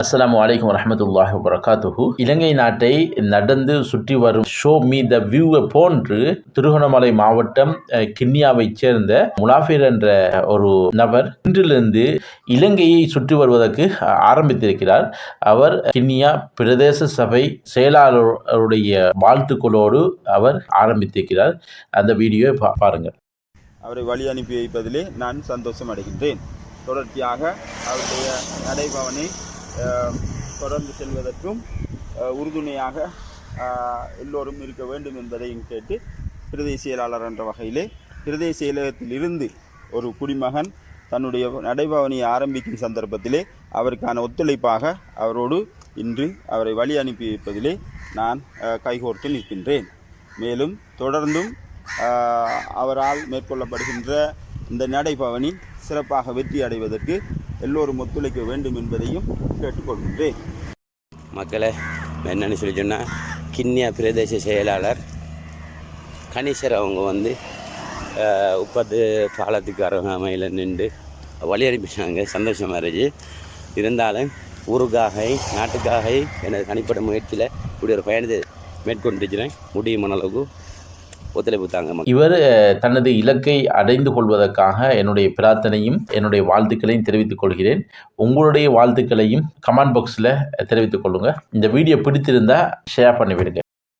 அஸ்லாம் வலைக்கம் வரமத்துல்லாஹ் வரகாத்துஹு இலங்கை நாட்டை நடந்து சுற்றி வரும் ஷோ மீ த வியூவை போன்று திருகோணமலை மாவட்டம் கிண்ணியாவைச் சேர்ந்த முலாஃபிர் என்ற ஒரு நபர் இன்றிலிருந்து இலங்கையை சுற்றி வருவதற்கு ஆரம்பித்திருக்கிறார். அவர் கிண்ணியா பிரதேச சபை செயலாளருடைய வாழ்த்துக்களோடு அவர் ஆரம்பித்திருக்கிறார். அந்த வீடியோவை பா- பாருங்கள். அவரை வழி அனுப்பி வைப்பதிலே நான் சந்தோஷம் அடைகின்றேன் தொடர்ச்சியாக அவருடைய நடைபவனை தொடர்ந்து செல்வதற்கும் உறுதுணையாக எல்லோரும் இருக்க வேண்டும் என்பதையும் கேட்டு பிரதேச செயலாளர் என்ற வகையிலே பிரதேச செயலகத்திலிருந்து ஒரு குடிமகன் தன்னுடைய நடைபவனை ஆரம்பிக்கும் சந்தர்ப்பத்திலே அவருக்கான ஒத்துழைப்பாக அவரோடு இன்று அவரை வழி அனுப்பி வைப்பதிலே நான் கைகோர்த்து நிற்கின்றேன். மேலும் தொடர்ந்தும் அவரால் மேற்கொள்ளப்படுகின்ற இந்த நடைபவனி சிறப்பாக வெற்றி அடைவதற்கு எல்லோரும் ஒத்துழைக்க வேண்டும் என்பதையும் கேட்டுக்கொள்கின்றேன். மக்களை என்னென்னு சொல்லி சொன்னால் கிண்ணியா பிரதேச செயலாளர் கணேசர் அவங்க வந்து உப்பத்து பாலத்துக்கு அருகாமையில் நின்று வழி அனுப்பிச்சாங்க சந்தோஷமாக இருந்துச்சு. இருந்தாலும் ஊருக்காக நாட்டுக்காக எனது தனிப்பட்ட முயற்சியில் இப்படி ஒரு பயணத்தை மேற்கொண்டிருக்கிறேன். முடியுமான அளவுக்கு ஒத்துழைப்பு தாங்க இவர் தனது இலக்கை அடைந்து கொள்வதற்காக என்னுடைய பிரார்த்தனையும் என்னுடைய வாழ்த்துக்களையும் தெரிவித்துக் கொள்கிறேன். உங்களுடைய வாழ்த்துக்களையும் கமெண்ட் பாக்ஸில் தெரிவித்துக் கொள்ளுங்கள் இந்த வீடியோ பிடித்திருந்தால் ஷேர் பண்ணிவிடுங்க.